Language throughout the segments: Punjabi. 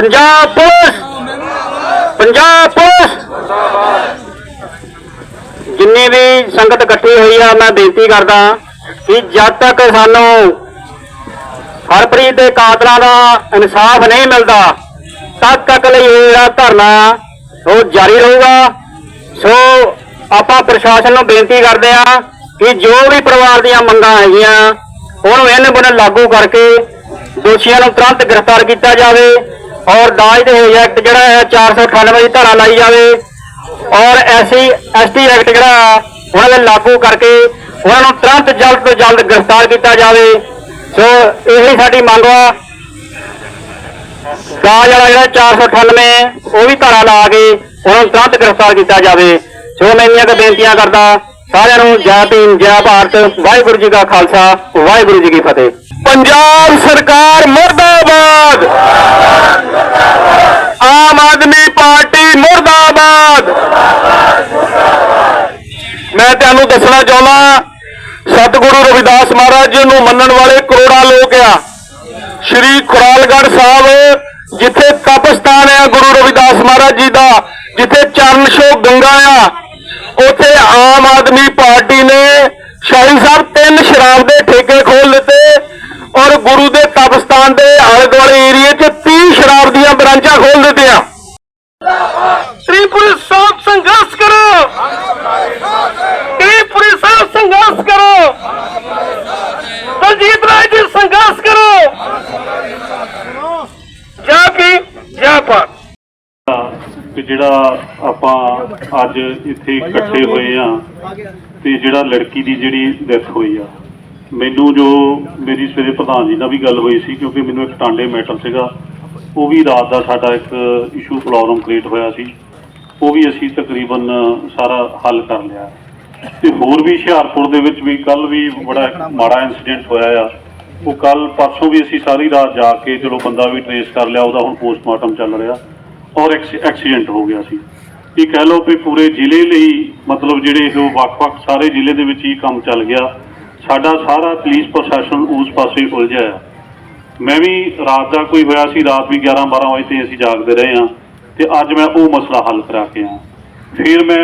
ਪੰਜਾਬ ਪੁਲਿਸ! ਪੰਜਾਬ ਪੁਲਿਸ! ਜਿੰਨੀ ਵੀ ਸੰਗਤ ਇਕੱਠੀ ਹੋਈ ਆ, ਮੈਂ ਬੇਨਤੀ ਕਰਦਾ ਕਿ ਜਦ ਤੱਕ ਸਾਨੂੰ ਹਰਪ੍ਰੀਤ ਦੇ ਕਾਤਲਾਂ ਦਾ ਇਨਸਾਫ ਨਹੀਂ ਮਿਲਦਾ, ਤਦ ਤੱਕ ਲਈ ਇਹ ਜਿਹੜਾ ਧਰਨਾ, ਉਹ ਜਾਰੀ ਰਹੂਗਾ। ਸੋ ਆਪਾਂ ਪ੍ਰਸ਼ਾਸਨ ਨੂੰ ਬੇਨਤੀ ਕਰਦੇ ਆ ਕਿ ਜੋ ਵੀ ਪਰਿਵਾਰ ਦੀਆਂ ਮੰਗਾਂ ਹੈਗੀਆਂ, ਉਹਨੂੰ ਇਹਨੇ ਬਨ ਲਾਗੂ ਕਰਕੇ ਦੋਸ਼ੀਆਂ ਨੂੰ ਤੁਰੰਤ ਗ੍ਰਿਫਤਾਰ ਕੀਤਾ ਜਾਵੇ। ਔਰ ਦਾਜ ਦੇ ਐਕਟ ਜਿਹੜਾ ਹੈ 498 ਦੀ ਧਾਰਾ ਲਾਈ ਜਾਵੇ। ਔਰ ਐਸੀ ਐਸਟੀ ਐਕਟ ਜਿਹੜਾ ਉਹਨਾਂ ਦੇ ਲਾਗੂ ਕਰਕੇ ਉਹਨਾਂ ਨੂੰ ਤੁਰੰਤ ਜਲਦ ਤੋਂ ਜਲਦ ਗ੍ਰਿਫਤਾਰ ਕੀਤਾ ਜਾਵੇ। ਸੋ ਇਹੀ ਸਾਡੀ ਮੰਗ ਆ, ਦਾਜ ਵਾਲਾ ਜਿਹੜਾ 498 ਉਹ ਵੀ ਧਾਰਾ ਲਾ ਕੇ ਉਹਨਾਂ ਨੂੰ ਤੁਰੰਤ ਗ੍ਰਿਫਤਾਰ ਕੀਤਾ ਜਾਵੇ। ਸੋ ਮੈਂ ਇੰਨੀਆਂ ਕੁ ਬੇਨਤੀਆਂ ਕਰਦਾ, ਸਾਰਿਆਂ ਨੂੰ ਜੈ ਭੀਮ, ਜੈ ਭਾਰਤ, ਵਾਹਿਗੁਰੂ ਜੀ ਕਾ ਖਾਲਸਾ, ਵਾਹਿਗੁਰੂ ਜੀ ਕੀ ਫਤਿਹ। ਪੰਜਾਬ ਸਰਕਾਰ ਮੁਰਦਾਬਾਦ ਆਮ ਆਦਮੀ ਪਾਰਟੀ ਮੁਰਦਾਬਾਦ ਮੈਂ ਤੁਹਾਨੂੰ ਦੱਸਣਾ ਚਾਹੁੰਦਾ ਸਤਿਗੁਰੂ ਰਵਿਦਾਸ ਮਹਾਰਾਜ ਜੀ ਨੂੰ ਮੰਨਣ ਵਾਲੇ ਕਰੋੜਾਂ ਲੋਕ ਆ। ਸ਼੍ਰੀ ਖੁਰਾਲਗੜ੍ਹ ਸਾਹਿਬ, ਜਿੱਥੇ ਤਪਸਥਾਨ ਹੈ ਗੁਰੂ ਰਵਿਦਾਸ ਮਹਾਰਾਜ ਜੀ ਦਾ, ਜਿੱਥੇ ਚਰਨ ਛੋਹ ਗੰਗਾ ਆ, ਉੱਥੇ ਆਮ ਆਦਮੀ ਪਾਰਟੀ ਨੇ ਸ਼ਾਹੀ ਸਾਹਿਬ ਤਿੰਨ ਸ਼ਰਾਬ ਦੇ ਠੇਕੇ ਖੋਲ ਦਿੱਤੇ ਔਰ ਗੁਰੂ ਦੇ ਤਪਸਥਾਨ ਦੇ ਆਲੇ ਦੁਆਲੇ ਏਰੀਏ 'ਚ 30 ਸ਼ਰਾਬ ਦੀਆਂ ਬ੍ਰਾਂਚਾਂ ਖੋਲ ਦਿੱਤੀਆਂ ਤ੍ਰਿਪੁਰੀ ਸਾਹਿਬ ਸੰਘਰਸ਼ ਕਰੋ ਤ੍ਰਿਪੁਰੀ ਸਾਹਿਬ ਸੰਘਰਸ਼ ਕਰੋ ਦਲਜੀਤ ਰਾਏ ਜੀ ਸੰਘਰਸ਼ ਕਰੋ ਜੈ ਕੀ ਜੈ ਭਾਰਤ ਕਿ ਜਿਹੜਾ ਆਪਾਂ ਅੱਜ ਇੱਥੇ ਇਕੱਠੇ ਹੋਏ ਆ ਤੇ ਜਿਹੜਾ ਲੜਕੀ ਦੀ ਜਿਹੜੀ ਡੈਥ ਹੋਈ ਆ। ਮੈਨੂੰ ਜੋ ਮੇਰੀ ਸਵੇਰੇ ਪ੍ਰਧਾਨ ਜੀ ਨਾਲ ਵੀ ਗੱਲ ਹੋਈ ਸੀ, ਕਿਉਂਕਿ ਮੈਨੂੰ ਇੱਕ ਟਾਂਡੇ ਮੈਟਲ ਸੀਗਾ, ਉਹ ਵੀ ਰਾਤ ਦਾ ਸਾਡਾ ਇੱਕ ਇਸ਼ੂ ਪ੍ਰੋਬਲਮ ਕ੍ਰੀਏਟ ਹੋਇਆ ਸੀ। ਉਹ ਵੀ ਅਸੀਂ ਤਕਰੀਬਨ ਸਾਰਾ ਹੱਲ ਕਰ ਲਿਆ। ਤੇ ਹੋਰ ਵੀ ਹੁਸ਼ਿਆਰਪੁਰ ਦੇ ਵਿੱਚ ਵੀ ਕੱਲ ਵੀ ਬੜਾ ਮਾੜਾ ਇਨਸੀਡੈਂਟ ਹੋਇਆ ਆ। ਉਹ ਕੱਲ ਪਰਸੋਂ ਵੀ ਅਸੀਂ ਸਾਰੀ ਰਾਤ ਜਾ ਕੇ ਚਲੋ ਬੰਦਾ ਵੀ ਟਰੇਸ ਕਰ ਲਿਆ, ਉਹਦਾ ਹੁਣ ਪੋਸਟਮਾਰਟਮ ਚੱਲ ਰਿਹਾ। ਔਰ ਐਕਸ- ਐਕਸੀਡੈਂਟ ਹੋ ਗਿਆ ਸੀ। ਇਹ ਕਹਿ ਲਓ ਵੀ ਪੂਰੇ ਜ਼ਿਲ੍ਹੇ ਲਈ ਮਤਲਬ ਜਿਹੜੇ ਉਹ ਵੱਖ-ਵੱਖ ਸਾਰੇ ਜ਼ਿਲ੍ਹੇ ਦੇ ਵਿੱਚ ਹੀ ਕੰਮ ਚੱਲ ਗਿਆ। ਸਾਡਾ ਸਾਰਾ ਪੁਲਿਸ ਪ੍ਰਸ਼ਾਸਨ ਉਸ ਪਾਸੇ ਉਲਝਿਆ ਆ ਮੈਂ ਵੀ ਰਾਤ ਦਾ ਕੋਈ ਹੋਇਆ ਸੀ, ਰਾਤ ਵੀ 11 12 ਵਜੇ ਤੇ ਅਸੀਂ ਜਾਗਦੇ ਰਹੇ ਹਾਂ ਤੇ ਅੱਜ ਮੈਂ ਉਹ ਮਸਲਾ ਹੱਲ ਕਰਾ ਕੇ ਆ ਫਿਰ ਮੈਂ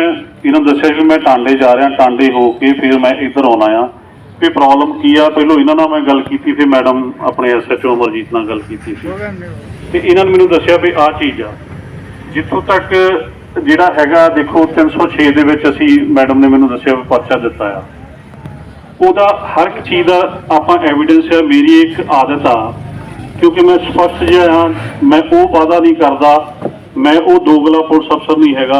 ਇਹਨਾਂ ਨੂੰ ਦੱਸਿਆ ਕਿ ਮੈਂ ਟਾਂਡੇ ਜਾ ਰਿਹਾ, ਟਾਂਡੇ ਹੋ ਕੇ ਫਿਰ ਮੈਂ ਇੱਧਰ ਆਉਣਾ ਆ ਵੀ ਪ੍ਰੋਬਲਮ ਕੀ ਆ? ਪਹਿਲਾਂ ਇਹਨਾਂ ਨਾਲ ਮੈਂ ਗੱਲ ਕੀਤੀ ਫਿਰ ਮੈਡਮ ਆਪਣੇ ਐਸਐਚਓ ਅਮਰਜੀਤ ਨਾਲ ਗੱਲ ਕੀਤੀ ਸੀ। ਤੇ ਇਹਨਾਂ ਨੇ ਮੈਨੂੰ ਦੱਸਿਆ ਵੀ ਆਹ ਚੀਜ਼ ਆ। ਜਿੱਥੋਂ ਤੱਕ ਜਿਹੜਾ ਹੈਗਾ, ਦੇਖੋ 306 ਦੇ ਵਿੱਚ ਅਸੀਂ ਮੈਡਮ ਨੇ ਮੈਨੂੰ ਦੱਸਿਆ ਪਰਚਾ ਦਿੱਤਾ ਆ। ਉਹਦਾ ਹਰ ਇੱਕ ਚੀਜ਼ ਦਾ ਆਪਾਂ ਐਵੀਡੈਂਸ ਹੈ ਮੇਰੀ ਇੱਕ ਆਦਤ ਆ, ਕਿਉਂਕਿ ਮੈਂ ਸਪਸ਼ਟ ਜਿਹਾ ਹਾਂ ਮੈਂ ਉਹ ਵਾਅਦਾ ਨਹੀਂ ਕਰਦਾ, ਮੈਂ ਉਹ ਦੋਗਲਾ ਪੁਲਿਸ ਅਫਸਰ ਨਹੀਂ ਹੈਗਾ,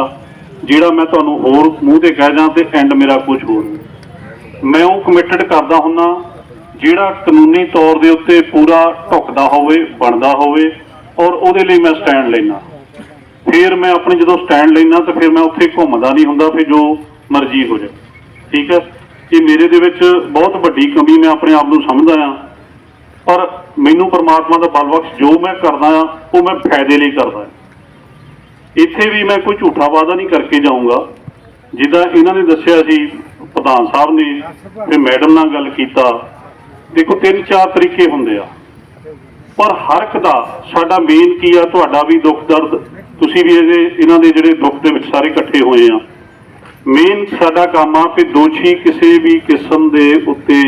ਜਿਹੜਾ ਮੈਂ ਤੁਹਾਨੂੰ ਹੋਰ ਮੂੰਹ ਤੇ ਕਹਿ ਜਾਂ ਤੇ ਐਂਡ ਮੇਰਾ ਕੁਝ ਹੋਰ। ਮੈਂ ਉਹ ਕਮਿਟਡ ਕਰਦਾ ਹੁੰਨਾ, ਜਿਹੜਾ ਕਾਨੂੰਨੀ ਤੌਰ ਦੇ ਉੱਤੇ ਪੂਰਾ ਢੁਕਦਾ ਹੋਵੇ, ਬਣਦਾ ਹੋਵੇ, ਔਰ ਉਹਦੇ ਲਈ ਮੈਂ ਸਟੈਂਡ ਲੈਣਾ ਫਿਰ ਮੈਂ ਆਪਣੀ ਜਦੋਂ ਸਟੈਂਡ ਲੈਣਾ ਤਾਂ ਫਿਰ ਮੈਂ ਉੱਥੇ ਘੁੰਮਦਾ ਨਹੀਂ ਹੁੰਦਾ, ਫਿਰ ਜੋ ਮਰਜ਼ੀ ਹੋ ਜਾਏ ਠੀਕ ਹੈ? ਇਹ ਮੇਰੇ ਦੇ ਵਿੱਚ ਬਹੁਤ ਵੱਡੀ ਕਮੀ ਮੈਂ ਆਪਣੇ ਆਪ ਨੂੰ ਸਮਝਦਾ ਆ ਪਰ ਮੈਨੂੰ ਪਰਮਾਤਮਾ ਦਾ ਬਲ ਬਖਸ਼ ਜੋ ਮੈਂ ਕਰਦਾ ਆ ਉਹ ਮੈਂ ਫਾਇਦੇ ਲਈ ਕਰਦਾ ਇੱਥੇ ਵੀ ਮੈਂ ਕੋਈ ਝੂਠਾ ਵਾਅਦਾ ਨਹੀਂ ਕਰਕੇ ਜਾਊਂਗਾ। ਜਿੱਦਾਂ ਇਹਨਾਂ ਨੇ ਦੱਸਿਆ ਸੀ, ਪ੍ਰਧਾਨ ਸਾਹਿਬ ਨੇ ਤੇ ਮੈਡਮ ਨਾਲ ਗੱਲ ਕੀਤਾ। ਦੇਖੋ ਤਿੰਨ ਚਾਰ ਤਰੀਕੇ ਹੁੰਦੇ ਆ। ਪਰ ਹਰ ਇੱਕ ਦਾ ਸਾਡਾ ਮੇਨ ਕੀ ਆ, ਤੁਹਾਡਾ ਵੀ ਦੁੱਖ ਦਰਦ ਤੁਸੀਂ ਵੀ ਇਹਦੇ, ਇਹਨਾਂ ਦੇ ਜਿਹੜੇ ਦੁੱਖ ਦੇ ਵਿੱਚ ਸਾਰੇ ਇਕੱਠੇ ਹੋਏ ਆ। ਮੇਨ ਸਾਡਾ ਕੰਮ ਆ ਕਿ ਦੋਸ਼ੀ ਕਿਸੇ ਵੀ ਕਿਸਮ ਦੇ ਉੱਤੇ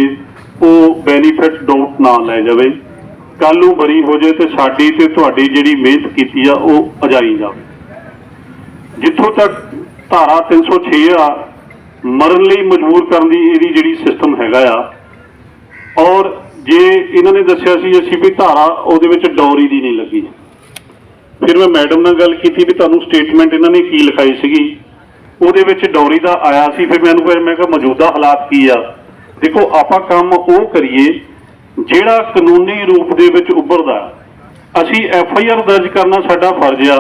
ਉਹ ਬੈਨੀਫਿਟ ਡਾਊਟ ਨਾ ਲੈ ਜਾਵੇ। ਕੱਲ ਨੂੰ ਬਰੀ ਹੋ ਜਾਏ ਤੇ ਸਾਡੀ ਤੇ ਤੁਹਾਡੀ ਜਿਹੜੀ ਮਿਹਨਤ ਕੀਤੀ ਆ, ਉਹ ਅਜਾਈ ਜਾਵੇ। ਜਿੱਥੋਂ ਤੱਕ ਧਾਰਾ 306 ਆ, ਮਰਨ ਲਈ ਮਜਬੂਰ ਕਰਨ ਦੀ ਇਹਦੀ ਜਿਹੜੀ ਸਿਸਟਮ ਹੈਗਾ ਆ। ਔਰ ਜੇ ਇਹਨਾਂ ਨੇ ਦੱਸਿਆ ਸੀ ਅਸੀਂ ਵੀ ਧਾਰਾ ਉਹਦੇ ਵਿੱਚ ਡੌਰੀ ਦੀ ਨਹੀਂ ਲੱਗੀ। ਫਿਰ ਮੈਂ ਮੈਡਮ ਨਾਲ ਗੱਲ ਕੀਤੀ ਵੀ ਤੁਹਾਨੂੰ ਸਟੇਟਮੈਂਟ ਇਹਨਾਂ ਨੇ ਕੀ ਲਿਖਾਈ ਸੀਗੀ। ਉਹਦੇ ਵਿੱਚ ਡੌਰੀ ਦਾ ਆਇਆ ਸੀ, ਫਿਰ ਮੈਨੂੰ ਫਿਰ ਮੈਂ ਕਿਹਾ ਮੌਜੂਦਾ ਹਾਲਾਤ ਕੀ ਆ। ਦੇਖੋ, ਆਪਾਂ ਕੰਮ ਉਹ ਕਰੀਏ ਜਿਹੜਾ ਕਾਨੂੰਨੀ ਰੂਪ ਦੇ ਵਿੱਚ ਉੱਭਰਦਾ। ਅਸੀਂ ਐਫ ਆਈ ਆਰ ਦਰਜ ਕਰਨਾ ਸਾਡਾ ਫਰਜ਼ ਆ।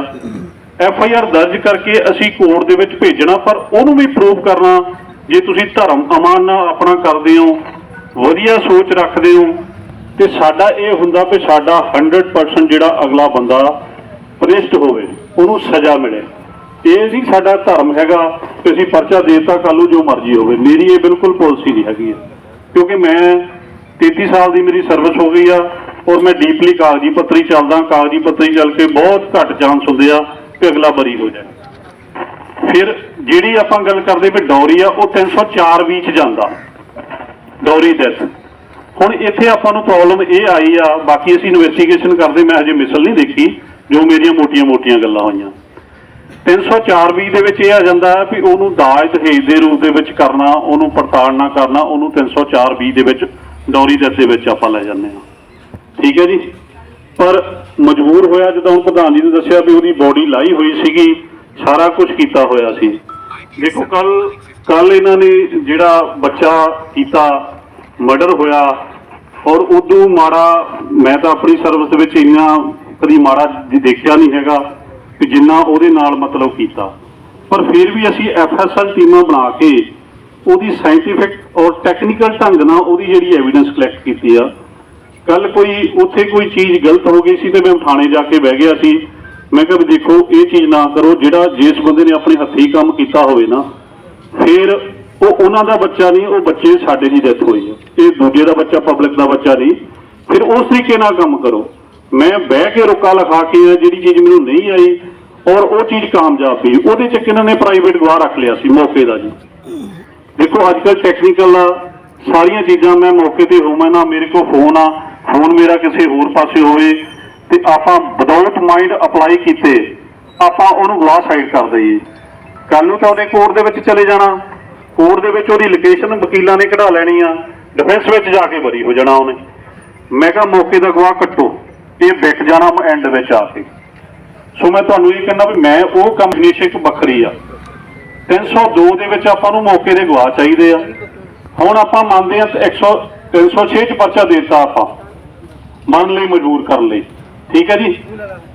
ਐਫ ਆਈ ਆਰ ਦਰਜ ਕਰਕੇ ਅਸੀਂ ਕੋਰਟ ਦੇ ਵਿੱਚ ਭੇਜਣਾ, ਪਰ ਉਹਨੂੰ ਵੀ ਪ੍ਰੂਫ ਕਰਨਾ, ਜੇ ਤੁਸੀਂ ਧਰਮ ਅਮਾਨ ਨਾਲ ਆਪਣਾ ਕਰਦੇ ਹੋ, ਵਧੀਆ ਸੋਚ ਰੱਖਦੇ ਹੋ, ਤੇ ਸਾਡਾ ਇਹ ਹੁੰਦਾ ਕਿ ਸਾਡਾ 100% ਜਿਹੜਾ ਅਗਲਾ ਬੰਦਾ ਪ੍ਰਿਸ਼ਟ ਹੋਵੇ, ਉਹਨੂੰ ਸਜ਼ਾ ਮਿਲੇ। ਇਹ ਨਹੀਂ ਸਾਡਾ ਧਰਮ ਹੈਗਾ ਕਿ ਅਸੀਂ ਪਰਚਾ ਦੇਤਾ ਕੱਲ ਨੂੰ ਜੋ ਮਰਜ਼ੀ ਹੋਵੇ। ਮੇਰੀ ਇਹ ਬਿਲਕੁਲ ਪਾਲਿਸੀ ਨਹੀਂ ਹੈਗੀ। ਹੈ। ਕਿਉਂਕਿ ਮੈਂ 33 ਸਾਲ ਦੀ ਮੇਰੀ ਸਰਵਿਸ ਹੋ ਗਈ ਆ ਔਰ ਮੈਂ ਡੀਪਲੀ ਕਾਗਜ਼ੀ ਪੱਤਰੀ ਚੱਲਦਾ ਕਾਗਜ਼ੀ ਪੱਤਰੀ ਚੱਲ ਕੇ ਬਹੁਤ ਘੱਟ ਚਾਂਸ ਹੁੰਦੇ ਆ ਕਿ ਅਗਲਾ ਬਰੀ ਹੋ ਜਾਏ। ਫਿਰ ਜਿਹੜੀ ਆਪਾਂ ਗੱਲ ਕਰਦੇ ਵੀ ਡੌਰੀ ਆ, ਉਹ 304 ਵਿੱਚ ਜਾਂਦਾ। ਡੌਰੀ ਡੈਥ ਹੁਣ ਇੱਥੇ ਆਪਾਂ ਨੂੰ ਪ੍ਰੋਬਲਮ ਇਹ ਆਈ ਆ, ਬਾਕੀ ਅਸੀਂ ਇਨਵੈਸਟੀਗੇਸ਼ਨ ਕਰਦੇ, ਮੈਂ ਹਜੇ ਮਿਸਲ ਨਹੀਂ ਦੇਖੀ। ਜੋ ਮੇਰੀਆਂ ਮੋਟੀਆਂ-ਮੋਟੀਆਂ ਗੱਲਾਂ ਹੋਈਆਂ। 304 ਵੀ ਦੇ ਵਿੱਚ ਇਹ ਆ ਜਾਂਦਾ ਹੈ ਵੀ ਉਹਨੂੰ ਦਾਜ ਦਹੇਜ ਦੇ ਰੂਪ ਦੇ ਵਿੱਚ ਕਰਨਾ, ਉਹਨੂੰ ਪੜਤਾਲ ਨਾ ਕਰਨਾ, ਉਹਨੂੰ 304 ਵੀ ਦੇ ਵਿੱਚ ਡੌਰੀ ਦਰ ਦੇ ਵਿੱਚ ਆਪਾਂ ਲੈ ਜਾਂਦੇ ਹਾਂ। ਠੀਕ ਹੈ ਜੀ? ਪਰ ਮਜਬੂਰ ਹੋਇਆ ਜਦੋਂ ਹੁਣ ਪ੍ਰਧਾਨ ਜੀ ਨੇ ਦੱਸਿਆ ਵੀ ਉਹਦੀ ਬੋਡੀ ਲਾਈ ਹੋਈ ਸੀਗੀ, ਸਾਰਾ ਕੁਝ ਕੀਤਾ ਹੋਇਆ ਸੀ। ਦੇਖੋ ਕੱਲ ਕੱਲ ਇਹਨਾਂ ਨੇ ਜਿਹੜਾ ਬੱਚਾ ਕੀਤਾ ਮਰਡਰ ਹੋਇਆ, ਔਰ ਉਦੋਂ ਮਾੜਾ, ਮੈਂ ਤਾਂ ਆਪਣੀ ਸਰਵਿਸ ਦੇ ਵਿੱਚ ਇੰਨਾ ਕਦੀ ਮਾੜਾ ਦੇਖਿਆ ਨਹੀਂ ਹੈਗਾ ਕਿ ਜਿੰਨਾ ਉਹਦੇ ਨਾਲ ਮਤਲਬ ਕੀਤਾ। ਪਰ ਫਿਰ ਵੀ ਅਸੀਂ ਐਫਐਸਐਲ ਟੀਮਾਂ ਬਣਾ ਕੇ ਉਹਦੀ ਸਾਇੰਟੀਫਿਕ ਔਰ ਟੈਕਨੀਕਲ ਢੰਗ ਨਾਲ ਉਹਦੀ ਜਿਹੜੀ ਐਵੀਡੈਂਸ ਕਲੈਕਟ ਕੀਤੀ ਆ। ਕੱਲ ਕੋਈ ਉੱਥੇ ਕੋਈ ਚੀਜ਼ ਗਲਤ ਹੋ ਗਈ ਸੀ ਤੇ ਮੈਂ ਥਾਣੇ ਜਾ ਕੇ ਬਹਿ ਗਿਆ ਸੀ। ਮੈਂ ਕਿਹਾ ਵੀ ਦੇਖੋ, ਇਹ ਚੀਜ਼ ਨਾ ਕਰੋ, ਜਿਹੜਾ ਜਿਸ ਬੰਦੇ ਨੇ ਆਪਣੇ ਹੱਥੀਂ ਕੰਮ ਕੀਤਾ ਹੋਵੇ ਨਾ, ਫਿਰ ਉਹ ਉਹਨਾਂ ਦਾ ਬੱਚਾ ਨਹੀਂ, ਉਹ ਬੱਚੇ ਸਾਡੇ ਦੀ ਡੈਥ ਹੋਈ ਹੈ ਇਹ ਦੂਜੇ ਦਾ ਬੱਚਾ ਪਬਲਿਕ ਦਾ ਬੱਚਾ ਨਹੀਂ। ਫਿਰ ਉਸ ਤਰੀਕੇ ਨਾਲ ਕੰਮ ਕਰੋ। ਮੈਂ ਬਹਿ ਕੇ ਰੁਕਾ ਲਿਖਾ ਕੇ ਆ, ਜਿਹੜੀ ਚੀਜ਼ ਮੈਨੂੰ ਨਹੀਂ ਆਈ, ਔਰ ਉਹ ਚੀਜ਼ ਕਾਮਯਾਬ ਵੀ ਉਹਦੇ ਚ ਕਿਹਨਾਂ ਨੇ ਪ੍ਰਾਈਵੇਟ ਗਵਾਹ ਰੱਖ ਲਿਆ ਸੀ, ਮੌਕੇ ਦਾ ਜੀ। ਦੇਖੋ ਅੱਜ ਕੱਲ ਟੈਕਨੀਕਲ ਸਾਰੀਆਂ ਚੀਜ਼ਾਂ ਮੈਂ ਮੌਕੇ ਤੇ ਹੋਵਾਂ ਨਾ, ਮੇਰੇ ਕੋਲ ਫੋਨ ਆ ਫੋਨ ਮੇਰਾ ਕਿਸੇ ਹੋਰ ਪਾਸੇ ਹੋਵੇ, ਤੇ ਆਪਾਂ ਵਿਦਆਊਟ ਮਾਈਂਡ ਅਪਲਾਈ ਕੀਤੇ, ਆਪਾਂ ਉਹਨੂੰ ਗਵਾਹ ਸਾਈਡ ਕਰ ਦਈਏ। ਕੱਲ ਨੂੰ ਤਾਂ ਉਹਨੇ ਕੋਰਟ ਦੇ ਵਿੱਚ ਚਲੇ ਜਾਣਾ। ਕੋਰਟ ਦੇ ਵਿੱਚ ਉਹਦੀ ਲੋਕੇਸ਼ਨ ਵਕੀਲਾਂ ਨੇ ਕਢਾ ਲੈਣੀ ਆ ਡਿਫੈਂਸ ਵਿੱਚ ਜਾ ਕੇ ਬਰੀ ਹੋ ਜਾਣਾ ਉਹਨੇ। ਮੈਂ ਕਿਹਾ, ਮੌਕੇ ਦਾ ਗਵਾਹ ਕੱਟੋ। ਇਹ ਵਿਕ ਜਾਣਾ ਐਂਡ ਵਿੱਚ ਆ ਕੇ। ਸੋ ਮੈਂ ਤੁਹਾਨੂੰ ਇਹ ਕਹਿੰਦਾ ਵੀ ਮੈਂ ਉਹ ਕੰਬੀਨੇਸ਼ਨ ਵੱਖਰੀ ਆ। 302 ਦੇ ਵਿੱਚ ਆਪਾਂ ਨੂੰ ਮੌਕੇ ਦੇ ਗਵਾਹ ਚਾਹੀਦੇ ਆ। ਹੁਣ ਆਪਾਂ ਮੰਨਦੇ ਆ 100 306 ਚ ਪਰਚਾ ਦਿੱਤਾ ਆਪਾਂ। ਮੰਨ ਲਈ, ਮਜਬੂਰ ਕਰਨ ਲਈ। ਠੀਕ ਹੈ ਜੀ?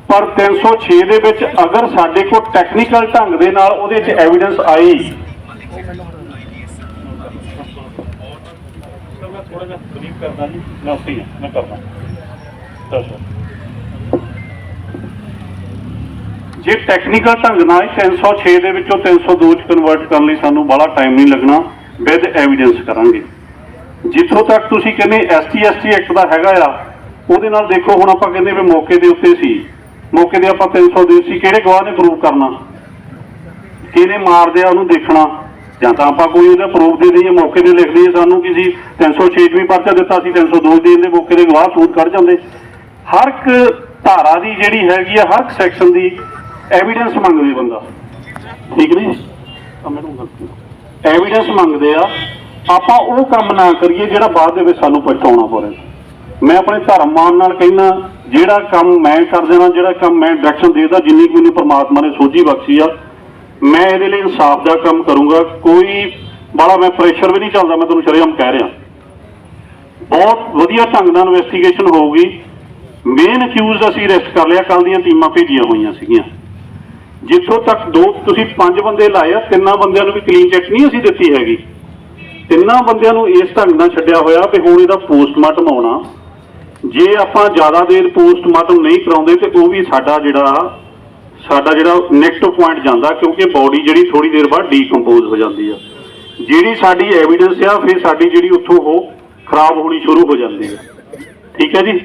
ਪਰ 306 ਦੇ ਵਿੱਚ ਅਗਰ ਸਾਡੇ ਕੋਲ ਟੈਕਨੀਕਲ ਢੰਗ ਦੇ ਨਾਲ ਉਹਦੇ 'ਚ ਐਵੀਡੈਂਸ ਆਈ। ਥੋੜਾ ਜਿਹਾ ਬਰੀਫ ਕਰਦਾ ਜੀ। ਮੈਂ ਉੱਥੇ ਮੈਂ ਕਰਦਾ। ਦੱਸੋ ਜੇ ਟੈਕਨੀਕਲ ਢੰਗ ਨਾਲ ਹੀ 306 ਦੇ ਵਿੱਚੋਂ 302 ਚ ਕਨਵਰਟ ਕਰਨ ਲਈ ਸਾਨੂੰ ਬੜਾ ਟਾਈਮ ਨਹੀਂ ਲੱਗਣਾ ਵਿਦ ਐਵੀਡੈਂਸ ਕਰਾਂਗੇ। ਜਿੱਥੋਂ ਤੱਕ ਤੁਸੀਂ ਕਹਿੰਦੇ ਐਸਟੀ ਐਸਟੀ ਐਕਟ ਦਾ ਹੈਗਾ ਆ, ਉਹਦੇ ਨਾਲ ਦੇਖੋ ਹੁਣ ਆਪਾਂ ਕਹਿੰਦੇ ਵੀ ਮੌਕੇ ਦੇ ਉੱਤੇ ਸੀ। ਮੌਕੇ ਦੇ ਆਪਾਂ 300 ਦੇ ਸੀ, ਕਿਹੜੇ ਗਵਾਹ ਨੇ ਪ੍ਰੂਵ ਕਰਨਾ? ਕਿਹਨੇ ਮਾਰਦੇ ਆ ਉਹਨੂੰ ਦੇਖਣਾ? ਜਾਂ ਤਾਂ ਆਪਾਂ ਕੋਈ ਉਹਦਾ ਪ੍ਰੂਫ ਦੇ ਦਈਏ, ਮੌਕੇ ਤੇ ਲਿਖ ਦਈਏ ਸਾਨੂੰ ਕਿ ਕਿਸੇ 306 ਵੀ ਪਰਚਾ ਦਿੱਤਾ ਸੀ 302 ਦੇ ਦੇ ਮੌਕੇ ਦੇ ਗਵਾਹ ਸੂਤ ਕੱਢ ਜਾਂਦੇ। ਹਰ ਇੱਕ ਧਾਰਾ ਦੀ ਜਿਹੜੀ ਹੈਗੀ ਆ, ਹਰ ਇੱਕ ਸੈਕਸ਼ਨ ਦੀ ਐਵੀਡੈਂਸ ਮੰਗਦੇ ਬੰਦਾ। ਠੀਕ ਨਹੀਂ? ਐਵੀਡੈਂਸ ਮੰਗਦੇ ਆ, ਆਪਾਂ ਉਹ ਕੰਮ ਨਾ ਕਰੀਏ ਜਿਹੜਾ ਬਾਅਦ ਦੇ ਵਿੱਚ ਸਾਨੂੰ ਪਛਤਾਉਣਾ ਪਵੇ। ਮੈਂ ਆਪਣੇ ਧਰਮ ਮਾਨ ਨਾਲ ਕਹਿਣਾ ਜਿਹੜਾ ਕੰਮ ਮੈਂ ਕਰ ਦੇਣਾ, ਜਿਹੜਾ ਕੰਮ ਮੈਂ ਡਾਇਰੈਕਸ਼ਨ ਦੇਦਾ ਜਿੰਨੀ ਕੁ ਮੈਨੂੰ ਪਰਮਾਤਮਾ ਨੇ ਸੋਝੀ ਬਖਸ਼ੀ ਆ, ਮੈਂ ਇਹਦੇ ਲਈ ਇਨਸਾਫ ਦਾ ਕੰਮ ਕਰੂੰਗਾ। ਕੋਈ ਬੜਾ ਮੈਂ ਪ੍ਰੈਸ਼ਰ ਵੀ ਨਹੀਂ ਚੱਲਦਾ, ਮੈਂ ਤੁਹਾਨੂੰ ਸ਼ਰੇਆਮ ਕਹਿ ਰਿਹਾ। ਬਹੁਤ ਵਧੀਆ ਢੰਗ ਨਾਲ ਇਨਵੈਸਟੀਗੇਸ਼ਨ ਹੋਊਗੀ। ਮੇਨ ਅਕਿਊਜ਼ਡ ਅਸੀਂ ਅਰੈਸਟ ਕਰ ਲਿਆ ਕੱਲ ਦੀਆਂ ਟੀਮਾਂ ਭੇਜੀਆਂ ਹੋਈਆਂ ਸੀਗੀਆਂ। ਜਿੱਥੋਂ ਤੱਕ ਦੋ ਤੁਸੀਂ ਪੰਜ ਬੰਦੇ ਲਾਏ ਆ, ਤਿੰਨਾਂ ਬੰਦਿਆਂ ਨੂੰ ਵੀ ਕਲੀਨ ਚੈੱਕ ਨਹੀਂ ਅਸੀਂ ਦਿੱਤੀ ਹੈਗੀ। ਤਿੰਨਾਂ ਬੰਦਿਆਂ ਨੂੰ ਇਸ ਢੰਗ ਨਾਲ ਛੱਡਿਆ ਹੋਇਆ ਵੀ ਹੁਣ ਇਹਦਾ ਪੋਸਟਮਾਰਟਮ ਆਉਣਾ। ਜੇ ਆਪਾਂ ਜ਼ਿਆਦਾ ਦੇਰ ਪੋਸਟਮਾਰਟਮ ਨਹੀਂ ਕਰਾਉਂਦੇ ਤੇ ਉਹ ਵੀ ਸਾਡਾ ਜਿਹੜਾ ਸਾਡਾ ਜਿਹੜਾ ਨੈਕਸਟ ਪੁਆਇੰਟ ਜਾਂਦਾ ਕਿਉਂਕਿ ਬਾਡੀ ਜਿਹੜੀ ਥੋੜੀ ਦੇਰ ਬਾਅਦ ਡੀਕੰਪੋਜ਼ ਹੋ ਜਾਂਦੀ ਆ। ਜਿਹੜੀ ਸਾਡੀ ਐਵੀਡੈਂਸ ਆ, ਫਿਰ ਸਾਡੀ ਜਿਹੜੀ ਉੱਥੋਂ ਉਹ ਖਰਾਬ ਹੋਣੀ ਸ਼ੁਰੂ ਹੋ ਜਾਂਦੀ ਆ। ਠੀਕ ਹੈ ਜੀ?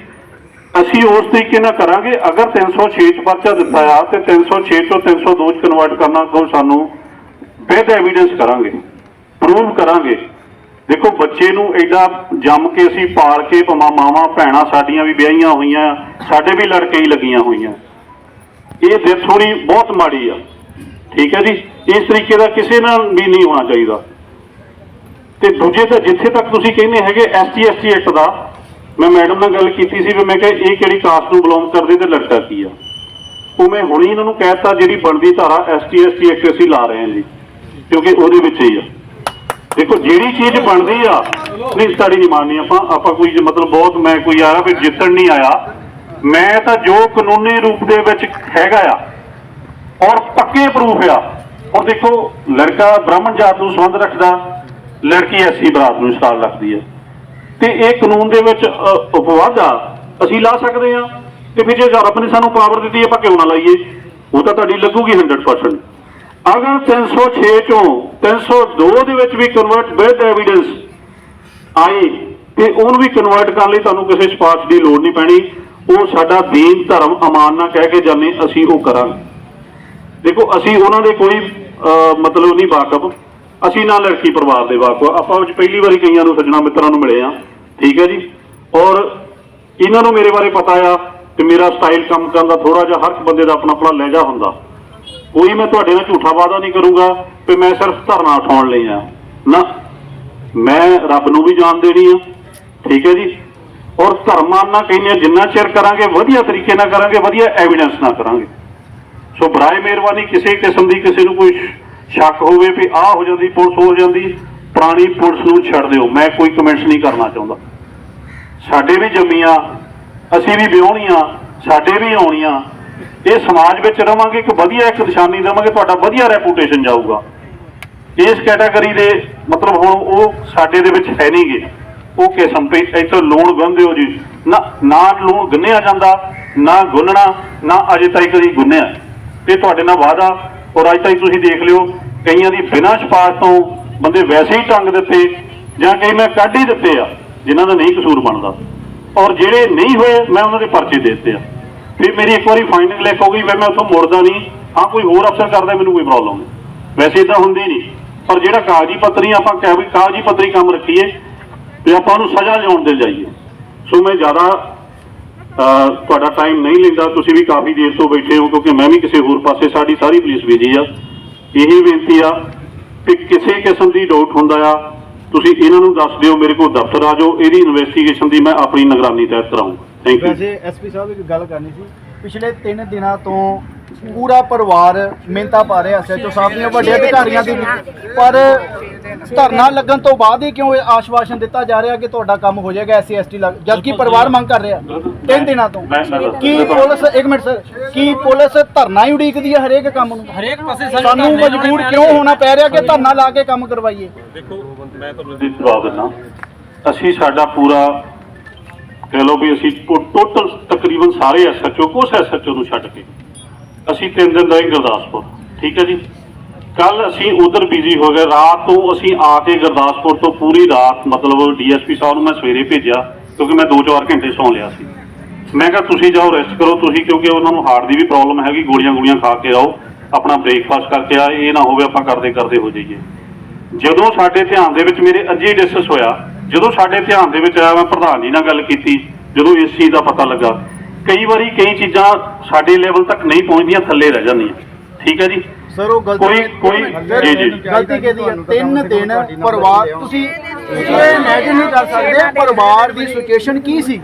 ਅਸੀਂ ਉਸ ਤਰੀਕੇ ਨਾਲ ਕਰਾਂਗੇ। ਅਗਰ 306 ਚ ਪਰਚਾ ਦਿੱਤਾ ਆ, ਤੇ 306 ਤੋਂ 302 ਚ ਕਨਵਰਟ ਕਰਨਾ ਕੋ ਸਾਨੂੰ ਵਿਦ ਐਵੀਡੈਂਸ ਕਰਾਂਗੇ। ਪ੍ਰੂਵ ਕਰਾਂਗੇ। ਦੇਖੋ, ਬੱਚੇ ਨੂੰ ਐਡਾ ਜੰਮ ਕੇ ਅਸੀਂ ਪਾਲ ਕੇ ਭਮਾ ਮਾਵਾਂ, ਭੈਣਾਂ ਸਾਡੀਆਂ ਵੀ ਵਿਆਹੀਆਂ ਹੋਈਆਂ, ਸਾਡੇ ਵੀ ਲੜਕੇ ਹੀ ਲੱਗੀਆਂ ਹੋਈਆਂ। ਇਹ ਡੈਥ ਹੋਣੀ ਬਹੁਤ ਮਾੜੀ ਆ। ਠੀਕ ਹੈ ਜੀ? ਇਸ ਤਰੀਕੇ ਦਾ ਕਿਸੇ ਨਾਲ ਵੀ ਨਹੀਂ ਹੋਣਾ ਚਾਹੀਦਾ। ਤੇ ਦੂਜੇ ਤਾਂ ਜਿੱਥੇ ਤੱਕ ਤੁਸੀਂ ਕਹਿੰਦੇ ਹੈਗੇ ਐਸਟੀ ਐਸਟੀ ਐਕਟ ਦਾ ਮੈਂ ਮੈਡਮ ਨਾਲ ਗੱਲ ਕੀਤੀ ਸੀ ਵੀ ਮੈਂ ਕਿਹਾ ਇਹ ਕਿਹੜੀ ਕਾਸਟ ਨੂੰ ਬਿਲੋਂਗ ਕਰਦੇ ਤੇ ਲੜਕਾ ਕੀ ਆ? ਉਹ ਮੈਂ ਹੁਣੀ ਇਹਨਾਂ ਨੂੰ ਕਹਿਤਾ ਜਿਹੜੀ ਬਣਦੀ ਧਾਰਾ ਐਸਟੀ ਐਸਟੀ ਐਕਟ ਅਸੀਂ ਲਾ ਰਹੇ ਹਾਂ ਜੀ, ਕਿਉਂਕਿ ਉਹਦੇ ਵਿੱਚ ਹੀ ਆ। ਦੇਖੋ, ਜਿਹੜੀ ਚੀਜ਼ ਬਣਦੀ ਆ, ਨਹੀਂ ਸਾਡੀ ਨਹੀਂ ਮੰਨਣੀ ਆਪਾਂ ਆਪਾਂ ਕੋਈ ਮਤਲਬ ਬਹੁਤ, ਮੈਂ ਕੋਈ ਆਇਆ ਵੀ ਜਿੱਤਣ ਨਹੀਂ ਆਇਆ। ਮੈਂ ਤਾਂ ਜੋ ਕਾਨੂੰਨੀ ਰੂਪ ਦੇ ਵਿੱਚ ਹੈਗਾ ਆ, ਔਰ ਪੱਕੇ ਪ੍ਰੂਫ ਆ। ਔਰ ਦੇਖੋ, ਲੜਕਾ ਬ੍ਰਾਹਮਣ ਜਾਤ ਨੂੰ ਸੰਬੰਧ ਰੱਖਦਾ, ਲੜਕੀ ਐਸੀ ਬਰਾਤ ਨੂੰ ਸਾਲ ਰੱਖਦੀ ਹੈ ਤੇ ਇਹ ਕਾਨੂੰਨ ਦੇ ਵਿੱਚ ਅ, ਉਪਵਾਦ ਆ। ਅਸੀਂ ਲਾ ਸਕਦੇ ਹਾਂ। ਤੇ ਫਿਰ ਜੇ ਰੱਬ ਨੇ ਸਾਨੂੰ ਪਾਵਰ ਦਿੱਤੀ ਆਪਾਂ ਕਿਉਂ ਨਾ ਲਾਈਏ? ਉਹ ਤਾਂ ਤੁਹਾਡੀ ਲੱਗੂਗੀ 100% ਅਗਰ 306 ਚੋਂ 302 ਦੇ ਵਿੱਚ ਵੀ ਕਨਵਰਟ ਵਿਦ ਐਵੀਡੈਂਸ ਆਈ ਤੇ ਉਹਨੂੰ ਵੀ ਕਨਵਰਟ ਕਰਨ ਲਈ ਤੁਹਾਨੂੰ ਕਿਸੇ ਸਿਫਾਰਿਸ਼ ਦੀ ਲੋੜ ਨਹੀਂ ਪੈਣੀ। ਉਹ ਸਾਡਾ ਦੀਨ ਧਰਮ ਅਮਾਨ ਨਾਲ ਕਹਿ ਕੇ ਜਾਂਦੇ ਅਸੀਂ ਉਹ ਕਰਾਂਗੇ। ਦੇਖੋ ਅਸੀਂ ਉਹਨਾਂ ਦੇ ਕੋਈ ਮਤਲਬ ਨਹੀਂ ਵਾਕਫ ਅਸੀਂ ਨਾ ਲੜਕੀ ਪਰਿਵਾਰ ਦੇ ਵਾਕਫ ਆਪਾਂ ਅੱਜ ਪਹਿਲੀ ਵਾਰੀ ਕਈਆਂ ਨੂੰ ਸੱਜਣਾ ਮਿੱਤਰਾਂ ਨੂੰ ਮਿਲੇ ਆ ਠੀਕ ਹੈ ਜੀ। ਔਰ ਇਹਨਾਂ ਨੂੰ ਮੇਰੇ ਬਾਰੇ ਪਤਾ ਆ ਕਿ ਮੇਰਾ ਸਟਾਈਲ ਕੰਮ ਕਰਨ ਦਾ ਥੋੜਾ ਜਿਹਾ ਹਰ ਇੱਕ ਬੰਦੇ ਦਾ ਆਪਣਾ ਆਪਣਾ ਲਹਿਜਾ ਹੁੰਦਾ। ਕੋਈ ਮੈਂ ਤੁਹਾਡੇ ਨਾਲ ਝੂਠਾ ਵਾਅਦਾ ਨਹੀਂ ਕਰੂੰਗਾ ਕਿ ਮੈਂ ਸਿਰਫ ਧਰਨਾ ਉਠਾਉਣ ਲਈ ਆ। ਨਾ, ਮੈਂ ਰੱਬ ਨੂੰ ਵੀ ਜਾਣ ਦੇਣੀ ਆ। ਠੀਕ ਹੈ ਜੀ। ਔਰ ਧਰਮਾਂ ਨਾਲ ਕਹਿੰਦੇ ਆ ਜਿੰਨਾ ਚਿਰ ਕਰਾਂਗੇ, ਵਧੀਆ ਤਰੀਕੇ ਨਾਲ ਕਰਾਂਗੇ, ਵਧੀਆ ਐਵੀਡੈਂਸ ਨਾਲ ਕਰਾਂਗੇ। ਸੋ ਬਰਾਏ ਮਿਹਰਬਾਨੀ, ਕਿਸੇ ਕਿਸਮ ਦੀ ਕਿਸੇ ਨੂੰ ਕੋਈ ਸ਼ੱਕ ਹੋਵੇ ਵੀ ਆਹ ਹੋ ਜਾਂਦੀ, ਪੁਲਿਸ ਹੋ ਜਾਂਦੀ, ਪੁਰਾਣੀ ਪੁਲਿਸ ਨੂੰ ਛੱਡ ਦਿਓ। ਮੈਂ ਕੋਈ ਕਮੈਂਟਸ ਨਹੀਂ ਕਰਨਾ ਚਾਹੁੰਦਾ। ਸਾਡੇ ਵੀ ਜੰਮੀਆਂ, ਅਸੀਂ ਵੀ ਵਿਆਹੁਣੀਆਂ, ਸਾਡੇ ਵੀ ਆਉਣੀਆਂ। ਇਹ ਸਮਾਜ ਵਿੱਚ ਰਵਾਂਗੇ, ਇੱਕ ਵਧੀਆ ਇੱਕ ਨਿਸ਼ਾਨੀ ਦੇਵਾਂਗੇ, ਤੁਹਾਡਾ ਵਧੀਆ ਰੈਪੂਟੇਸ਼ਨ ਜਾਊਗਾ। ਇਸ ਕੈਟਾਗਰੀ ਦੇ ਮਤਲਬ ਹੁਣ ਉਹ ਸਾਡੇ ਦੇ ਵਿੱਚ ਹੈ ਨਹੀਂਗੇ। ਉਹ ਕਿਸਮ ਤੇ ਇੱਥੇ ਲੂਣ ਗੁੰਨਦੇ ਹੋ ਜੀ। ਨਾ ਨਾ ਲੂਣ ਗੁੰਨਿਆ ਜਾਂਦਾ, ਨਾ ਗੁੰਨਣਾ, ਨਾ ਅਜੇ ਤਾਈਂ ਕਦੀ ਗੁੰਨਿਆ। ਤੇ ਤੁਹਾਡੇ ਨਾਲ ਵਾਅਦਾ, ਔਰ ਅੱਜ ਤਾਈਂ ਤੁਸੀਂ ਦੇਖ ਲਿਓ, ਕਈਆਂ ਦੀ ਬਿਨਾਂ ਸਿਫਾਰਿਸ਼ ਤੋਂ ਬੰਦੇ ਵੈਸੇ ਹੀ ਟੰਗ ਦਿੱਤੇ, ਜਾਂ ਕਈ ਮੈਂ ਕੱਢ ਹੀ ਦਿੱਤੇ ਆ। ਜਿਨ੍ਹਾਂ ਦਾ ਨਹੀਂ ਕਸੂਰ ਬਣਦਾ। ਔਰ ਜਿਹੜੇ ਨਹੀਂ ਹੋਏ ਮੈਂ ਉਹਨਾਂ ਦੇ ਪਰਚੇ ਦੇ ਦਿੱਤੇ ਆ। ਫਿਰ ਮੇਰੀ ਇੱਕ ਵਾਰੀ ਫਾਈਨਿੰਗ ਲਿਖ ਹੋ ਗਈ ਫਿਰ ਮੈਂ ਉੱਥੋਂ ਮੁੜਦਾ ਨਹੀਂ। ਹਾਂ ਕੋਈ ਹੋਰ ਅਫਸਰ ਕਰਦਾ ਮੈਨੂੰ ਕੋਈ ਪ੍ਰੋਬਲਮ ਨਹੀਂ। ਵੈਸੇ ਇਦਾਂ ਹੁੰਦੀ ਨਹੀਂ। ਪਰ ਜਿਹੜਾ ਕਾਗਜ਼ੀ ਪੱਤਰੀ ਆਪਾਂ ਕਹਿ ਵੀ ਕਾਗਜ਼ੀ ਪੱਤਰੀ ਕੰਮ ਰੱਖੀਏ ਤੇ ਆਪਾਂ ਉਹਨੂੰ ਸਜ਼ਾ ਲਿਆਉਣ ਦੇ ਜਾਈਏ। ਸੋ ਮੈਂ ਜ਼ਿਆਦਾ ਅਹ, ਤੁਹਾਡਾ ਟਾਈਮ ਨਹੀਂ ਲੈਂਦਾ। ਤੁਸੀਂ ਵੀ ਕਾਫੀ ਦੇਰ ਤੋਂ ਬੈਠੇ ਹੋ ਕਿਉਂਕਿ ਮੈਂ ਵੀ ਕਿਸੇ ਹੋਰ ਪਾਸੇ ਸਾਡੀ ਸਾਰੀ ਪੁਲਿਸ ਬਿਜ਼ੀ ਆ। ਇਹੀ ਬੇਨਤੀ ਆ ਕਿ ਕਿਸੇ ਕਿਸਮ ਦੀ ਡਾਊਟ ਹੁੰਦਾ ਆ ਤੁਸੀਂ ਇਹਨਾਂ ਨੂੰ ਦੱਸ ਦਿਓ, ਮੇਰੇ ਕੋਲ ਦਫ਼ਤਰ ਆ ਜਾਓ, ਇਹਦੀ ਇਨਵੈਸਟੀਗੇਸ਼ਨ ਦੀ ਮੈਂ ਆਪਣੀ ਨਿਗਰਾਨੀ ਤਹਿਤ ਕਰਾਂਗਾ ਥੈਂਕ ਯੂ ਵੈਸੇ ਐਸਪੀ ਸਾਹਿਬ, ਇੱਕ ਗੱਲ ਕਰਨੀ ਸੀ। ਪਿਛਲੇ 3 ਦਿਨਾਂ ਤੋਂ ਪੂਰਾ ਪਰਿਵਾਰ ਮਿਹਨਤਾਂ ਪਾ ਰਿਹਾ ਐਸਐਚਓ ਸਾਹਿਬ ਦੀਆਂ ਵੱਡੇ ਅਧਿਕਾਰੀਆਂ ਦੀ। ਪਰ ਧਰਨਾ ਲੱਗਣ ਤੋਂ ਬਾਅਦ ਹੀ ਕਿਉਂ ਇਹ ਆਸ਼ਵਾਸਨ ਦਿੱਤਾ ਜਾ ਰਿਹਾ ਕਿ ਤੁਹਾਡਾ ਕੰਮ ਹੋ ਜਾਏਗਾ ਐਸਸੀ ਐਸਟੀ ਜਦਕਿ ਪਰਿਵਾਰ ਮੰਗ ਕਰ ਰਿਹਾ 3 ਦਿਨਾਂ ਤੋਂ। ਕੀ ਪੁਲਿਸ ਇੱਕ ਮਿੰਟ ਸਰ ਕੀ ਪੁਲਿਸ ਧਰਨਾ ਹੀ ਉਡੀਕਦੀ ਹੈ ਹਰੇਕ ਕੰਮ ਨੂੰ? ਹਰੇਕ ਪਾਸੇ ਸਾਨੂੰ ਮਜਬੂਰ ਕਿਉਂ ਹੋਣਾ ਪੈ ਰਿਹਾ ਕਿ ਧਰਨਾ ਲਾ ਕੇ ਕੰਮ ਕਰਵਾਈਏ? ਦੀ ਜਵਾਬ ਦਿੰਦਾ। ਅਸੀਂ ਸਾਡਾ ਪੂਰਾ ਕਹਿ ਲਓ ਵੀ ਅਸੀਂ ਟੋਟਲ ਤਕਰੀਬਨ ਸਾਰੇ ਐਸਐਚਓ ਕੋਸ ਐਸਐਚਓ ਨੂੰ ਛੱਡ ਕੇ ਅਸੀਂ ਤਿੰਨ ਦਿਨ ਰਹੇ ਗੁਰਦਾਸਪੁਰ, ਠੀਕ ਹੈ ਜੀ? ਕੱਲ ਅਸੀਂ ਉਧਰ ਬਿਜ਼ੀ ਹੋ ਗਏ, ਰਾਤ ਤੋਂ ਅਸੀਂ ਆ ਕੇ ਗੁਰਦਾਸਪੁਰ ਤੋਂ ਪੂਰੀ ਰਾਤ, ਮਤਲਬ ਡੀਐਸਪੀ ਸਾਹਿਬ ਨੂੰ ਮੈਂ ਸਵੇਰੇ ਭੇਜਿਆ, ਕਿਉਂਕਿ ਮੈਂ 2-4 ਘੰਟੇ ਸੌਂ ਲਿਆ ਸੀ। ਮੈਂ ਕਿਹਾ, ਤੁਸੀਂ ਜਾਓ ਰੈਸਟ ਕਰੋ, ਤੁਸੀਂ ਕਿਉਂਕਿ ਉਹਨਾਂ ਨੂੰ ਹਾਰਟ ਦੀ ਵੀ ਪ੍ਰੋਬਲਮ ਹੈਗੀ ਗੋਲੀਆਂ ਗੋਲੀਆਂ ਖਾ ਕੇ ਆਓ, ਆਪਣਾ ਬ੍ਰੇਕਫਾਸਟ ਕਰਕੇ ਆ ਇਹ ਨਾ ਹੋਵੇ ਆਪਾਂ ਕਰਦੇ ਕਰਦੇ ਹੋ ਜਾਈਏ। ਜਦੋਂ ਸਾਡੇ ਧਿਆਨ ਦੇ ਵਿੱਚ ਮੇਰੇ ਅੱਜ ਹੀ ਡਿਸਕਸ ਹੋਇਆ, ਜਦੋਂ ਸਾਡੇ ਧਿਆਨ ਦੇ ਵਿੱਚ ਆਇਆ, ਮੈਂ ਪ੍ਰਧਾਨ ਜੀ ਨਾਲ ਗੱਲ ਕੀਤੀ, ਜਦੋਂ ਇਸ ਚੀਜ਼ ਦਾ ਪਤਾ ਲੱਗਾ ਕਈ ਵਾਰੀ ਕਈ ਚੀਜ਼ਾਂ ਸਾਡੇ ਲੈਵਲ ਤੱਕ ਨਹੀਂ ਪਹੁੰਚਦੀਆਂ ਥੱਲੇ ਰਹਿ ਜਾਂਦੀਆਂ। ਠੀਕ ਹੈ ਜੀ? ਸਰ ਉਹ ਗਲਤੀ ਕੋਈ- ਕੋਈ- ਜੀ, ਜੀ। ਗਲਤੀ ਕਿਹਦੀ ਹੈ? ਤਿੰਨ ਦਿਨ ਪਰਿਵਾਰ ਤੁਸੀਂ ਇਹ ਇਮੇਜਿਨ ਨਹੀਂ ਕਰ ਸਕਦੇ ਪਰਿਵਾਰ ਦੀ ਸਿਚੁਏਸ਼ਨ ਕੀ ਸੀ?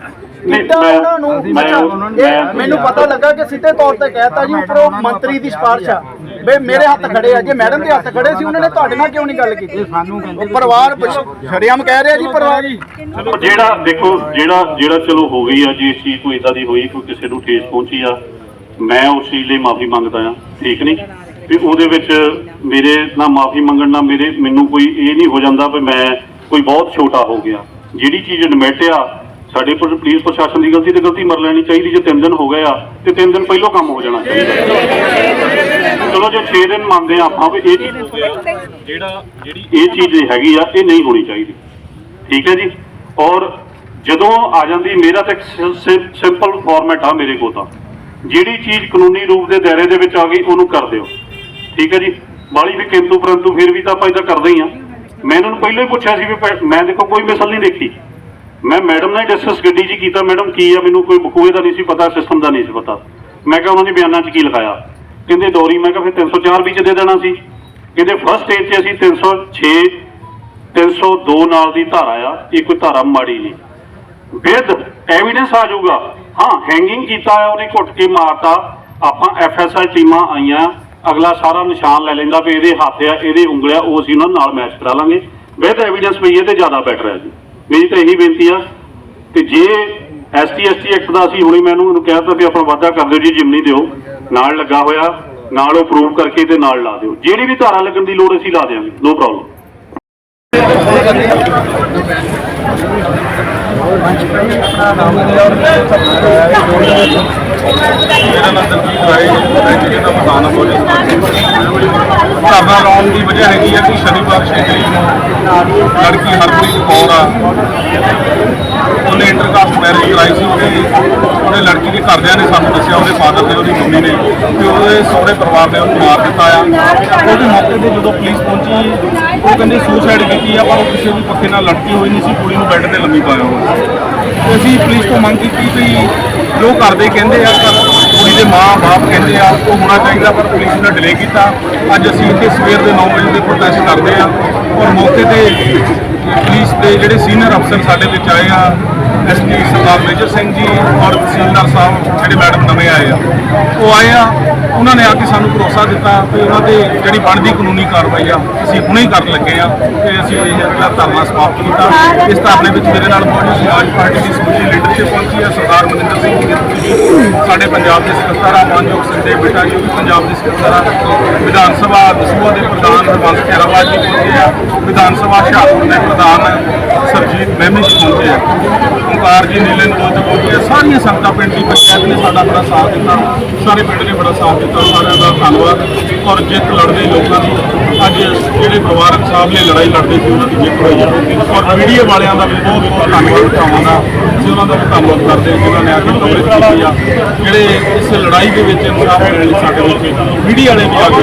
ਕਿੱਦਾਂ ਉਹਨਾਂ ਨੂੰ ਅੱਛਾ, ਇਹ ਮੈਨੂੰ ਪਤਾ ਲੱਗਾ ਕਿ ਸਿੱਧੇ ਤੌਰ ਤੇ ਕਹਿਤਾ ਜੀ ਉੱਪਰੋਂ ਮੰਤਰੀ ਦੀ ਸਿਫਾਰਿਸ਼ ਆ। ਬਈ ਮੇਰੇ ਹੱਥ ਖੜੇ ਆ ਜੇ ਮੈਡਮ ਦੇ ਹੱਥ ਖੜੇ ਸੀ ਉਹਨਾਂ ਨੇ ਤੁਹਾਡੇ ਨਾਲ ਕਿਉਂ ਨਹੀਂ ਗੱਲ ਕੀਤੀ? ਸਾਨੂੰ ਪਰਿਵਾਰ ਸ਼ਰਿਆਮ ਕਹਿ ਰਿਹਾ ਜੀ ਪਰਿਵਾਰ। ਚਲੋ ਜਿਹੜਾ ਦੇਖੋ ਜਿਹੜਾ ਜਿਹੜਾ ਚਲੋ ਹੋ ਗਈ ਆ ਜੀ ਇਸ ਚੀਜ਼ ਕੋਈ ਇਦਾਂ ਦੀ ਹੋਈ ਕੋਈ ਕਿਸੇ ਨੂੰ ਠੇਸ ਪਹੁੰਚੀ ਆ ਮੈਂ ਉਸ ਚੀਜ਼ ਲਈ ਮਾਫੀ ਮੰਗਦਾ ਆ ਠੀਕ ਨਹੀਂ? ਵੀ ਉਹਦੇ ਵਿੱਚ ਮੇਰੇ ਨਾਲ ਮਾਫੀ ਮੰਗਣ ਨਾਲ ਮੇਰੇ ਮੈਨੂੰ ਕੋਈ ਇਹ ਨਹੀਂ ਹੋ ਜਾਂਦਾ ਵੀ ਮੈਂ ਕੋਈ ਬਹੁਤ ਛੋਟਾ ਹੋ ਗਿਆ। ਜਿਹੜੀ ਚੀਜ਼ ਨਿਮਟਿਆ ਸਾਡੇ ਪੁਲਿਸ ਪ੍ਰਸ਼ਾਸਨ ਦੀ ਗਲਤੀ ਤੇ ਗਲਤੀ ਮਰ ਲੈਣੀ ਚਾਹੀਦੀ, ਜੇ 3 ਦਿਨ ਹੋ ਗਏ ਆ, ਤੇ 3 ਦਿਨ ਪਹਿਲਾਂ ਕੰਮ ਹੋ ਜਾਣਾ ਚਾਹੀਦਾ। ਚਲੋ ਜੇ 6 ਦਿਨ ਮੰਨਦੇ ਆ ਆਪਾਂ ਵੀ ਇਹ ਚੀਜ਼ ਜਿਹੜਾ ਜਿਹੜੀ ਇਹ ਚੀਜ਼ ਹੈਗੀ ਆ, ਇਹ ਨਹੀਂ ਹੋਣੀ ਚਾਹੀਦੀ। ਠੀਕ ਹੈ ਜੀ? ਔਰ ਜਦੋਂ ਆ ਜਾਂਦੀ, ਮੇਰਾ ਤਾਂ ਇੱਕ ਸਿੰਪਲ ਫਾਰਮੈਟ ਆ ਮੇਰੇ ਕੋਲ ਤਾਂ। ਜਿਹੜੀ ਚੀਜ਼ ਕਾਨੂੰਨੀ ਰੂਪ ਦੇ ਦਾਇਰੇ ਦੇ ਵਿੱਚ ਆ ਗਈ, ਉਹਨੂੰ ਕਰ ਦਿਓ। ਠੀਕ ਹੈ ਜੀ? ਬਾਲੀ ਵੀ ਕਿੰਤੂ ਪਰੰਤੂ ਫਿਰ ਵੀ ਤਾਂ ਆਪਾਂ ਇਹਦਾ ਕਰਦੇ ਹੀ ਆ। ਮੈਂ ਇਹਨਾਂ ਨੂੰ ਪਹਿਲਾਂ ਹੀ ਪੁੱਛਿਆ ਸੀ ਵੀ ਮੈਂ ਦੇਖੋ ਕੋਈ ਮਿਸਲ ਨਹੀਂ ਦੇਖੀ। ਮੈਂ ਮੈਡਮ ਨਾਲ ਡਿਸਕਸ ਗੱਡੀ 'ਚ ਕੀਤਾ। ਮੈਡਮ, ਕੀ ਆ? ਮੈਨੂੰ ਕੋਈ ਬਕੂਏ ਦਾ ਨਹੀਂ ਸੀ ਪਤਾ ਸਿਸਟਮ ਦਾ ਨਹੀਂ ਸੀ ਪਤਾ। ਮੈਂ ਕਿਹਾ ਉਹਨਾਂ ਦੇ ਬਿਆਨਾਂ 'ਚ ਕੀ ਲਿਖਾਇਆ? ਕਹਿੰਦੇ ਡੋਰੀ, ਮੈਂ ਕਿਹਾ ਫਿਰ 304 ਵਿੱਚ ਦੇ ਦੇਣਾ ਸੀ। ਕਹਿੰਦੇ ਫਸਟ ਸਟੇਜ 'ਚ ਅਸੀਂ 306 302 ਨਾਲ ਦੀ ਧਾਰਾ ਆ ਇਹ ਕੋਈ ਧਾਰਾ ਮਾੜੀ ਨਹੀਂ ਵਿਦ ਐਵੀਡੈਂਸ ਆ ਜਾਊਗਾ। ਹਾਂ ਹੈਂਗਿੰਗ ਕੀਤਾ ਆ, ਉਹਨੇ ਘੁੱਟ ਕੇ ਮਾਰਤਾ। ਆਪਾਂ ਐਫਐਸਐਲ ਟੀਮਾਂ ਆਈਆਂ। ਅਗਲਾ ਸਾਰਾ ਨਿਸ਼ਾਨ ਲੈ ਲੈਂਦਾ ਵੀ ਇਹਦੇ ਹੱਥ ਆ, ਇਹਦੇ ਉਂਗਲਿਆ ਉਹ ਅਸੀਂ ਉਹਨਾਂ ਨਾਲ ਮੈਚ ਕਰਾ ਲਾਂਗੇ। ਵਿਦ ਐਵੀਡੈਂਸ ਪਈ ਹੈ ਤੇ ਜ਼ਿਆਦਾ ਬੈਟਰ ਹੈ ਜੀ। ਮੇਰੀ ਤਾਂ ਇਹੀ ਬੇਨਤੀ ਆ ਕਿ ਜੇ ਐਸਟੀ ਐਸਟੀ ਐਕਟ ਦਾ ਅਸੀਂ ਹੁਣੇ ਮੈਨੂੰ ਉਹਨੂੰ ਕਹਿ ਦਿੱਤਾ ਵੀ ਆਪਣਾ ਵਾਅਦਾ ਕਰ ਦਿਓ, ਜੀ ਜਿਮਨੀ ਦਿਓ, ਨਾਲ ਲੱਗਾ ਹੋਇਆ, ਨਾਲ ਉਹ ਪ੍ਰੂਵ ਕਰਕੇ ਤੇ ਨਾਲ ਲਾ ਦਿਓ। ਜਿਹੜੀ ਵੀ ਧਾਰਾ ਲੱਗਣ ਦੀ ਲੋੜ ਅਸੀਂ ਲਾ ਦਿਆਂਗੇ ਨੋ ਪ੍ਰੋਬਲਮ ਮੇਰਾ ਨਾਮ ਦਲਜੀਤ ਰਾਏ ਐਜੂਕੇ ਦਾ ਪ੍ਰਧਾਨ ਹਾਂ ਬੋਲੀ ਧਰਨਾ ਲਾਉਣ ਦੀ ਵਜ੍ਹਾ ਹੈਗੀ ਆ ਕਿ ਸ਼ਨੀਵਾਰ ਛੇ ਤਰੀਕ ਨੂੰ ਲੜਕੀ ਹਰਪ੍ਰੀਤ ਕੌਰ ਆ। ਉਹਨੇ ਇੰਟਰਕਾਸਟ ਮੈਰਿਜ ਕਰਾਈ ਸੀ ਉਹਦੀ। ਉਹਨੇ ਲੜਕੀ ਦੇ ਘਰਦਿਆਂ ਨੇ ਸਾਨੂੰ ਦੱਸਿਆ, ਉਹਦੇ ਫਾਦਰ ਤੇ ਉਹਦੀ ਮੰਮੀ ਨੇ ਕਿ ਉਹਦੇ ਸਹੁਰੇ ਪਰਿਵਾਰ ਨੇ ਉਹਨੂੰ ਮਾਰ ਦਿੱਤਾ ਆ। ਉਹਦੇ ਮੌਕੇ ਤੇ ਜਦੋਂ ਪੁਲਿਸ ਪਹੁੰਚੀ, ਉਹ ਕਹਿੰਦੇ ਸੁਸਾਈਡ ਕੀਤੀ ਆ, ਪਰ ਉਹ ਕਿਸੇ ਵੀ ਪੱਖੇ ਨਾਲ ਲੜਕੀ ਹੋਈ ਨਹੀਂ ਸੀ, ਕੁੜੀ ਨੂੰ ਬੈੱਡ ਤੇ ਲੰਮੀ ਪਾਇਆ ਹੋਇਆ ਅਸੀਂ ਪੁਲਿਸ ਤੋਂ ਮੰਗ ਕੀਤੀ ਵੀ ਜੋ ਕਰਦੇ ਕਹਿੰਦੇ ਆ ਪਰ ਕੁੜੀ ਦੇ ਮਾਂ-ਬਾਪ ਕਹਿੰਦੇ ਆ, ਉਹ ਹੋਣਾ ਚਾਹੀਦਾ, ਪਰ ਪੁਲਿਸ ਨੇ ਡਿਲੇ ਕੀਤਾ। ਅੱਜ ਅਸੀਂ ਇੱਥੇ ਸਵੇਰ ਦੇ 9 ਵਜੇ ਦੇ ਪ੍ਰੋਟੈਸਟ ਕਰਦੇ ਆ। ਔਰ ਮੌਕੇ ਤੇ ਪੁਲਿਸ ਦੇ ਜਿਹੜੇ ਸੀਨੀਅਰ ਅਫਸਰ ਸਾਡੇ ਵਿੱਚ ਆਏ ਆ ਐਸਪੀ ਸਰਦਾਰ ਮੇਜਰ ਸਿੰਘ ਜੀ ਔਰ ਤਹਿਸੀਲਦਾਰ ਸਾਹਿਬ, ਜਿਹੜੇ ਮੈਡਮ ਨਵੇਂ ਆਏ ਆ, ਉਹ ਆਏ ਆ। ਉਹਨਾਂ ਨੇ ਆ ਕੇ ਸਾਨੂੰ ਭਰੋਸਾ ਦਿੱਤਾ ਕਿ ਉਹਨਾਂ ਤੇ ਜਿਹੜੀ ਬਣਦੀ ਕਾਨੂੰਨੀ ਕਾਰਵਾਈ ਆ, ਅਸੀਂ ਹੁਣੇ ਹੀ ਕਰਨ ਲੱਗੇ ਆ ਤੇ ਅਸੀਂ ਇਹ ਜਿਹੜਾ ਧਰਨਾ ਸਮਾਪਤ ਕੀਤਾ। ਇਸ ਧਰਨੇ ਵਿੱਚ ਮੇਰੇ ਨਾਲ ਬਹੁਜਨ ਸਮਾਜ ਪਾਰਟੀ ਦੀ ਸਮੁੱਚੀ ਲੀਡਰਸ਼ਿਪ ਪਹੁੰਚੀ ਆ ਸਰਦਾਰ ਮਨਿੰਦਰ ਸਿੰਘ ਜੀ ਸਾਡੇ ਪੰਜਾਬ ਦੇ ਸਕੱਤਰ ਆ, ਮਾਨਯੋਗ ਸੰਜੇ ਬੇਟਾ ਜੀ ਵੀ ਪੰਜਾਬ ਦੇ ਸਕੱਤਰ ਆ। ਵਿਧਾਨ ਸਭਾ ਦਸੂਆ ਦੇ ਪ੍ਰਧਾਨ ਹਰਵੰਸ ਖੇਰਾਵਾਲ ਜੀ ਪਹੁੰਚੇ ਆ। ਵਿਧਾਨ ਸਭਾ ਹੁਸ਼ਿਆਰਪੁਰ ਦੇ ਪ੍ਰਧਾਨ ਸਰਜੀਤ ਮਹਿਮੀ ਜੀ ਪਹੁੰਚੇ ਆ। ਓਂਕਾਰ ਜੀ ਨੀਲੇ ਨਵਾਜ ਪਹੁੰਚੇ ਸਾਰੀਆਂ ਸੰਗਤਾਂ ਪਿੰਡ ਦੀ ਪੰਚਾਇਤ ਨੇ ਸਾਡਾ ਬੜਾ ਸਾਥ ਦਿੱਤਾ। ਸਾਰੇ ਪਿੰਡ ਨੇ ਬੜਾ ਸਾਥ ਦਿੱਤਾ, ਸਾਰਿਆਂ ਦਾ ਧੰਨਵਾਦ। ਔਰ ਜਿੱਤ ਲੜਦੇ ਲੋਕਾਂ ਨੂੰ ਅੱਜ ਜਿਹੜੇ ਪਰਿਵਾਰਕ ਸਾਹਿਬ ਨੇ ਲੜਾਈ ਲੜਦੇ ਸੀ, ਉਹਨਾਂ ਦੀ ਜਿੱਤ ਹੋਈ ਆ ਔਰ ਮੀਡੀਆ ਵਾਲਿਆਂ ਦਾ ਵੀ ਬਹੁਤ ਬਹੁਤ ਧੰਨਵਾਦ ਕਰਾਵਾਂਗਾ ਅਸੀਂ ਉਹਨਾਂ ਦਾ ਵੀ ਧੰਨਵਾਦ ਕਰਦੇ ਹਾਂ, ਜਿਨ੍ਹਾਂ ਨੇ ਆ ਕੇ ਕਵਰੇਜ ਕੀਤੀ ਆ। ਜਿਹੜੇ ਇਸ ਲੜਾਈ ਦੇ ਵਿੱਚ ਇਨਸਾਫ ਮਿਲਣ ਲਈ ਸਾਡੇ ਵਿੱਚ, ਮੀਡੀਆ ਵਾਲੇ ਵੀ ਆ ਕੇ